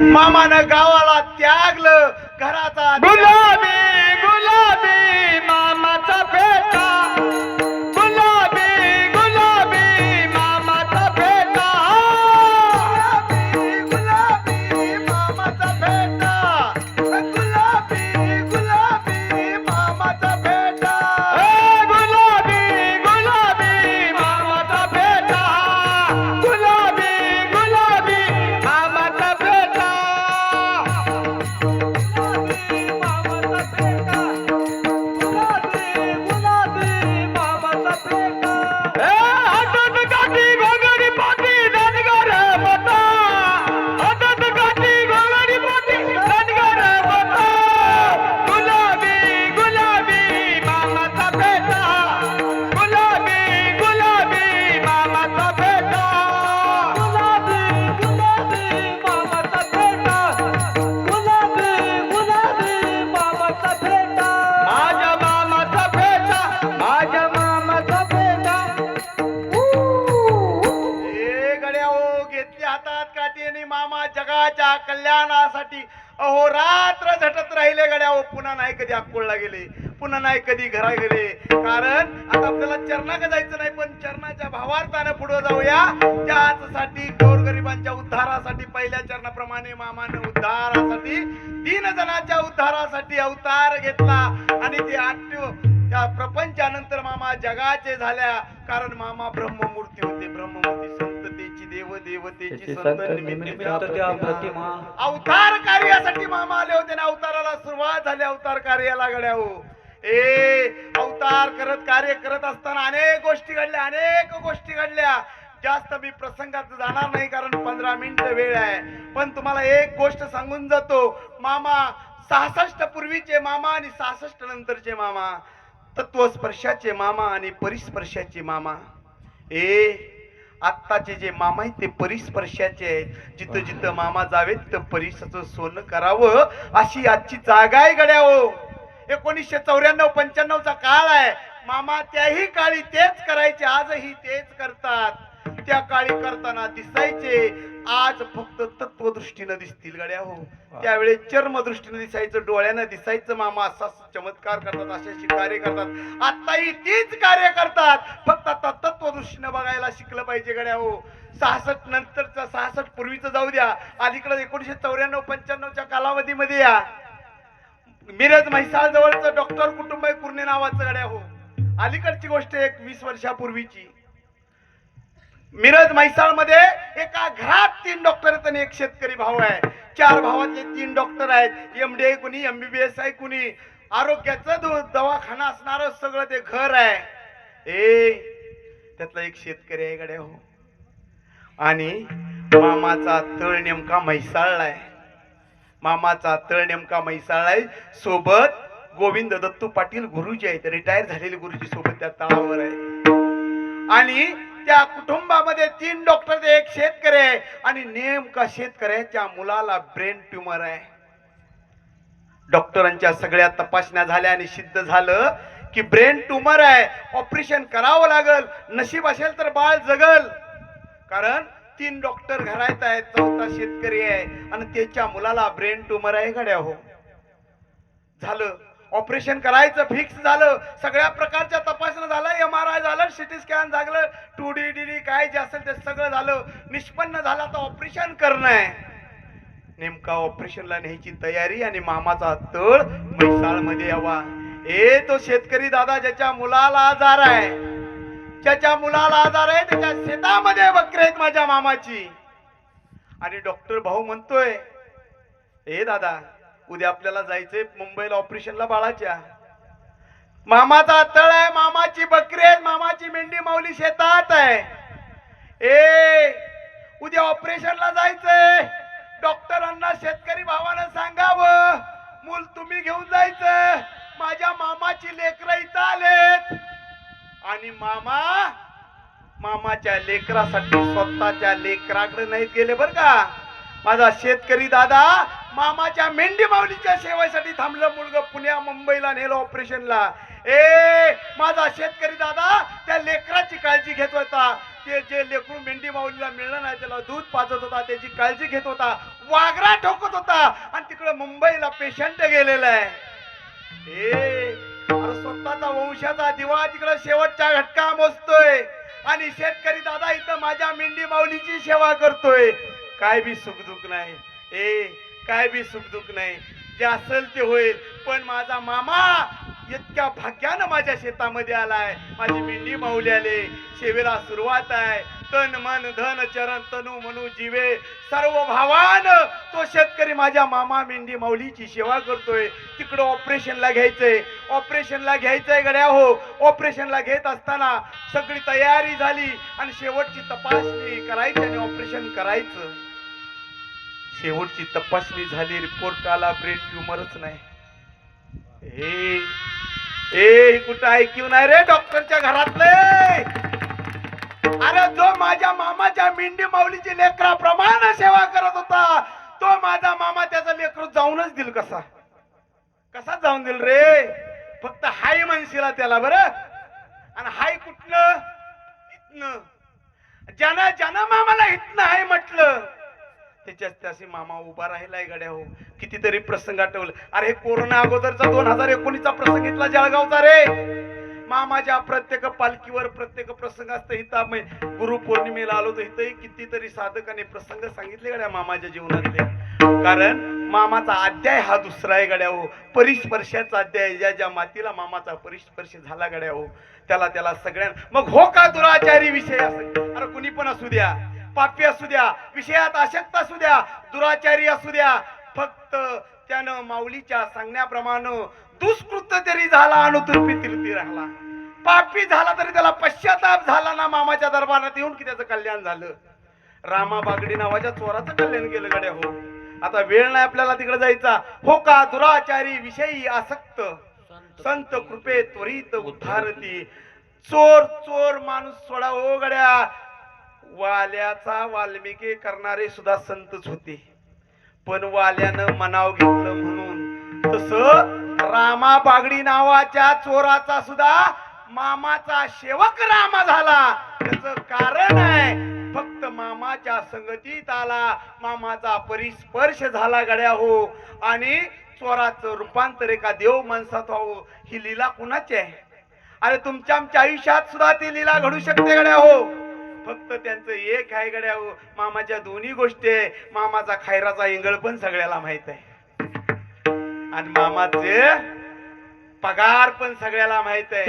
मामानं गावाला त्यागलं घराचा गुलाबी कल्याणासाठी अहोरात्र झटत राहिले गड्या पुन्हा नाही कधी अक्कोळला गेले पुन्हा नाही कधी घरा गेले. कारण आता आपल्याला चरणाक जायचं नाही पण चरणाच्या भावार्थानं पुढे जाऊया. त्याचसाठी गोरगरिबांच्या उद्धारासाठी पहिल्या चरणाप्रमाणे मामानं उद्धारासाठी तीन जणांच्या उद्धारासाठी अवतार घेतला. आणि ते आठ त्या प्रपंचानंतर मामा जगाचे झाल्या. कारण मामा ब्रह्ममूर्ती होते ब्रह्ममूर्ती देव देवतेची संत निमित्त त्या. प्रतिमा. अवतार कार्यासाठी मामा आले होते ना अवताराला सुरुवात झाली अवतार कार्याला गड्या हो ए अवतार करत कार्य करत असताना अनेक गोष्टी घडल्या अनेक गोष्टी घडल्या. जास्त मी प्रसंगात जाणार नाही कारण पंधरा मिनिट वेळ आहे. पण तुम्हाला एक गोष्ट सांगून जातो. मामा सहासष्ट पूर्वीचे मामा आणि सहासष्ट नंतरचे मामा. तत्वस्पर्शाचे मामा आणि परिस्पर्शाचे मामा. ए आत्ताचे जे मामा आहेत ते परिस्पर्शाचे आहेत. जिथं जिथं मामा जावे तिथं परिसाचं सोनं करावं अशी आजची जागा आहे गड्या हो. एकोणीसशे चौऱ्याण्णव पंच्याण्णवचा काळ आहे. मामा त्याही काळी तेच करायचे आजही तेच करतात. त्या काळी करताना दिसायचे. आज फक्त तत्वदृष्टीनं दिसतील गड्या हो. त्यावेळेस चर्मदृष्टीनं दिसायचं डोळ्यानं दिसायचं मामा असा चमत्कार करतात असे कार्य करतात. आताही तीच कार्य करतात. फक्त आता तत्वदृष्टीनं बघायला शिकलं पाहिजे गड्या हो. सहासष्ट नंतरचं सहासष्ट पूर्वीचं जाऊ द्या. अलीकडे एकोणीशे चौऱ्याण्णव पंच्याण्णवच्या कालावधीमध्ये या. मिरज म्हैसाळ जवळचं डॉक्टर कुटुंब कुर्णे नावाचं गड्या हो. अलीकडची गोष्ट एक वीस वर्षापूर्वीची. मिरज म्हैसाळमध्ये एका घरात तीन डॉक्टर आहेत आणि एक शेतकरी भाऊ आहे. चार भावातले तीन डॉक्टर आहेत. एम डी आहे कुणी एमबीबीएस आहे कुणी. आरोग्याचं दवाखाना असणार सगळं ते घर आहे. ए त्यातला एक शेतकरी आहे गड्या हो. आणि मामाचा तळ नेमका म्हैसाळला आहे. मामाचा तळ नेमका म्हैसाळला आहे. सोबत गोविंद दत्तू पाटील गुरुजी आहेत. रिटायर झालेले गुरुजी सोबत त्या तळावर आहे. आणि त्या कुटुंबामध्ये तीन डॉक्टर एक शेतकरी आहे. आणि नेमका शेतकऱ्याच्या मुलाला ब्रेन ट्युमर आहे. डॉक्टरांच्या सगळ्या तपासण्या झाल्या आणि सिद्ध झालं की ब्रेन ट्युमर आहे. ऑपरेशन करावं लागल. नशीब असेल तर बाळ जगल. कारण तीन डॉक्टर घरात आहेत चौथा शेतकरी आहे. आणि त्याच्या मुलाला ब्रेन ट्युमर आहे गड्या हो. झालं. ऑपरेशन करायचं फिक्स झालं सगळ्या प्रकारच्या तपासण्या झालं एम आर आय झालं सिटी स्कॅन झालं टू डी डी डी काय जे असेल ते सगळं झालं. निष्पन्न झालं आता ऑपरेशन करणं आहे. नेमका ऑपरेशनला न्यायची तयारी आणि मामाचा तळ म्हैसाळमध्ये यावा. ए तो शेतकरी दादा ज्याच्या मुलाला आजार आहे. ज्याच्या मुलाला आजार आहे त्याच्या शेतामध्ये बकरे आहेत माझ्या मामाची. आणि डॉक्टर भाऊ म्हणतोय ए दादा उद्या आपल्याला जायचंय मुंबईला ऑपरेशनला बाळाच्या. मामाचा तळ आहे मामाची बकरी आहे मामाची मेंढी माऊली शेतात आहे. ए उद्या ऑपरेशनला जायचंय. डॉक्टरांना शेतकरी भावानं सांगावं. मूल तुम्ही घेऊन जायचं. माझ्या मामाची लेकरं इथं आलेत. आणि मामा मामाच्या लेकरासाठी स्वतःच्या लेकराकडे नाहीत गेले बर का. माझा शेतकरी दादा मामाच्या मेंढी माऊलीच्या सेवेसाठी थांबलं मुलगा पुण्या मुंबईला नेलं ऑपरेशनला. ए माझा शेतकरी दादा त्या लेकराची काळजी घेत होता. ते जे लेकरू मेंढी माऊलीला मिळलं नाही त्याला दूध पाजत होता त्याची काळजी घेत होता. वागरा ठोकत होता. आणि तिकडे मुंबईला पेशंट गेलेला आहे. हे स्वतःचा वंशाचा दिवा तिकडे शेवटच्या घटका मोजतोय. आणि शेतकरी दादा इथं माझ्या मेंढी माऊलीची सेवा करतोय. काय बी सुखदुख नाही. ए काय बी सुखदुख नाही. जे असेल ते होईल. पण माझा मामा इतक्या भाग्यानं माझ्या शेतामध्ये आलाय. माझी मेंढी माऊली आले. शेवेला सुरुवात आहे. तन मन धन चरण तनु मनु जीवे सर्व भावान तो शेतकरी माझ्या मामा मेंढी माऊलीची सेवा करतोय. तिकडं ऑपरेशनला घ्यायचंय. ऑपरेशनला घ्यायचंय गड्या हो. ऑपरेशनला घेत असताना सगळी तयारी झाली आणि शेवटची तपासणी करायची आणि ऑपरेशन करायचं. शेवटची तपासणी झाली. रिपोर्ट आला ब्रेन ट्युमरच नाही. हे कुठं ऐकू नाही रे डॉक्टरच्या घरातले? अरे जो माझ्या मामाच्या मेंढी माऊलीची लेकराप्रमाणे सेवा करत होता तो माझा मामा त्याचा लेकर जाऊनच दिल कसा? कसा जाऊन दिल रे? फक्त हाय म्हणशीला त्याला बर. आणि हाय कुठलं? इथनं. ज्यानं ज्यानं मामाला इथनं हाय म्हटलं त्याच्यात त्याशी मामा उभा राहिलाय गड्या हो. कितीतरी प्रसंग आठवलं. अरे कोरोना अगोदरचा दोन हजार एकोणीसचा प्रसंग घेतला जळगावचा रे. मामाच्या प्रत्येक पालखीवर प्रत्येक प्रसंग असतं. इथं गुरु पौर्णिमेला आलो तर इथंही कितीतरी साधकाने प्रसंग सांगितले गड्या मामाच्या जीवनातले. कारण मामाचा अध्याय हा दुसरा आहे गड्या हो. परिस्पर्शाचा अध्याय ज्या ज्या मातीला मामाचा परिस्पर्श झाला गड्या हो त्याला त्याला सगळ्या मग हो का दुराचारी विषय असं? अरे कुणी पण असू द्या. पापी असू द्या विषयात आशक्त असू द्या दुराचारी असू द्या फक्त त्यानं माऊलीच्या सांगण्याप्रमाणे दुष्कृत्य तरी झाला अनुतृपी तिरती राहिला. पापी झाला तरी त्याला पश्चाताप झाला ना मामाच्या दरबारात येऊन की त्याचं कल्याण झालं. रामा बागडी नावाच्या चोराचं कल्याण केलं गड्या हो. आता वेळ नाही आपल्याला तिकडे जायचा. हो का दुराचारी विषयी आसक्त. संत कृपे त्वरित उद्धारती. चोर चोर माणूस सोडा हो गड्या. वाल्याचा वाल्मिकी करणारे सुद्धा संतच होते. पण वाल्यानं मनाव घेतलं म्हणून. तस रामा बागडी नावाच्या चोराचा सुद्धा मामाचा सेवक रामा झाला. त्याच कारण आहे फक्त मामाच्या संगतीत आला. मामाचा परिस्पर्श झाला गड्या हो. आणि चोराचं रूपांतर एका देव माणसात व्हावं ही लीला कुणाची आहे? अरे तुमच्या आमच्या आयुष्यात सुद्धा ती लीला घडू शकते गड्या हो. फक्त त्यांचं एक आहे गड्या मामाच्या दोन्ही गोष्टी आहे. मामाचा खायराचा इंगळ पण सगळ्याला माहीत आहे. आणि मामाचे पगार पण सगळ्याला माहीत आहे.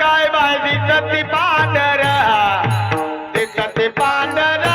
काय बाई दिसती पांढर दिसती पांढर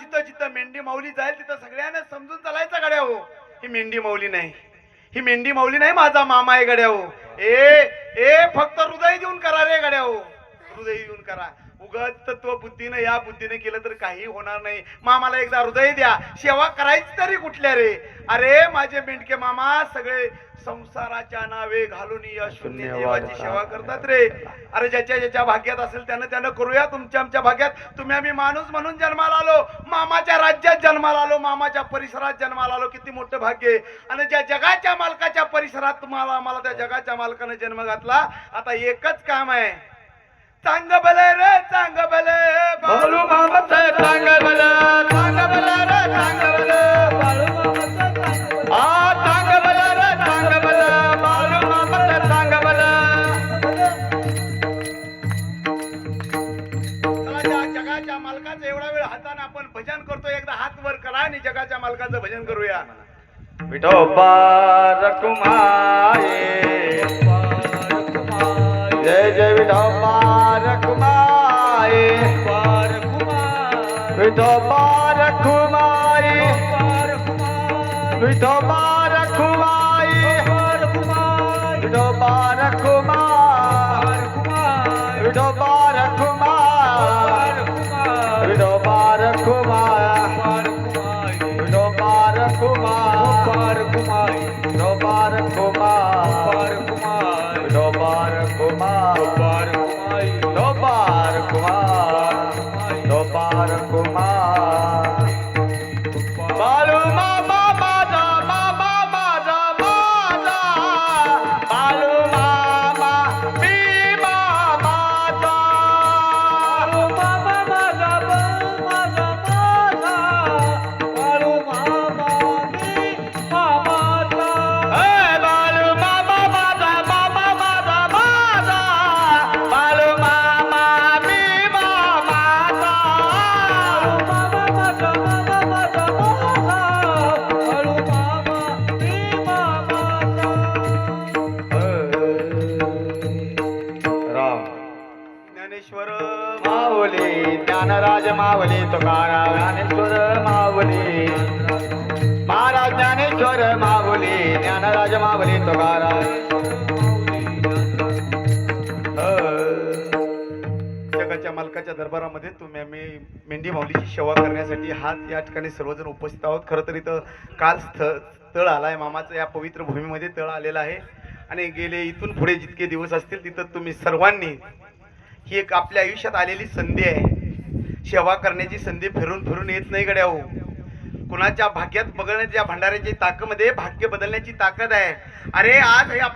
जिथं जिथं मेंढी माऊली जाईल तिथं सगळ्यांना समजून चालायचा गड्या हो ही मेंढी माऊली नाही. ही मेंढी माऊली नाही माझा मामा आहे गड्या हो ए ए फक्त हृदय देऊन करा रे गड्या हो हृदय देऊन करा. उगत तत्व बुद्धीनं या बुद्धीने केलं तर काही होणार नाही. मामाला एकदा हृदय द्या. सेवा करायची तरी कुठल्या रे? अरे माझे मेंढके मामा सगळे संसाराच्या नावे घालून या शून्य देवाची सेवा करतात रे. अरे ज्याच्या ज्याच्या भाग्यात असेल त्यानं त्यानं करूया तुमच्या आमच्या भाग्यात. तुम्ही आम्ही माणूस म्हणून जन्माला आलो. मामाच्या राज्यात जन्माला आलो. मामाच्या परिसरात जन्माला आलो. किती मोठं भाग्य आणि ज्या जगाच्या मालकाच्या परिसरात तुम्हाला आम्हाला त्या जगाच्या मालकानं जन्म घातला. आता एकच काम आहे. चांग भल रे चांग भल बाळू मामाचं चांग चांग रे चांग आ चांग रे चांग बाळू चांग जगाच्या मालकाचं एवढा वेळ हाताने आपण भजन करतो एकदा हात वर करा आणि जगाच्या मालकाचं भजन करूया. विठोबा रकुमाये વિધવા રખુમાઈ વિધવા રખુમાઈ વિધવા રખુમાઈ વિધવા ज्ञानराज तुकाराम ज्ञानेश्वर माऊली महाराज ज्ञानेश्वर माऊली ज्ञानराज माऊली तुकाराम जगाच्या मालकाच्या दरबारामध्ये तुम्ही आम्ही मेंढी माऊलीची सेवा करण्यासाठी हात या ठिकाणी सर्वजण उपस्थित आहोत. खरं तर इथं काल स्थळ तळ आलाय. मामाचं या पवित्र भूमीमध्ये तळ आलेला आहे. आणि गेले इथून पुढे जितके दिवस असतील तिथं तुम्ही सर्वांनी ही एक आपल्या आयुष्यात आलेली संधी आहे. सेवा करण्याची संधी फिरून फिरून येत नाही गड्या हो. कुणाच्या भाग्यात बघण्याच्या भंडाऱ्याच्या ताकदमध्ये भाग्य बदलण्याची ताकद आहे. अरे आज हे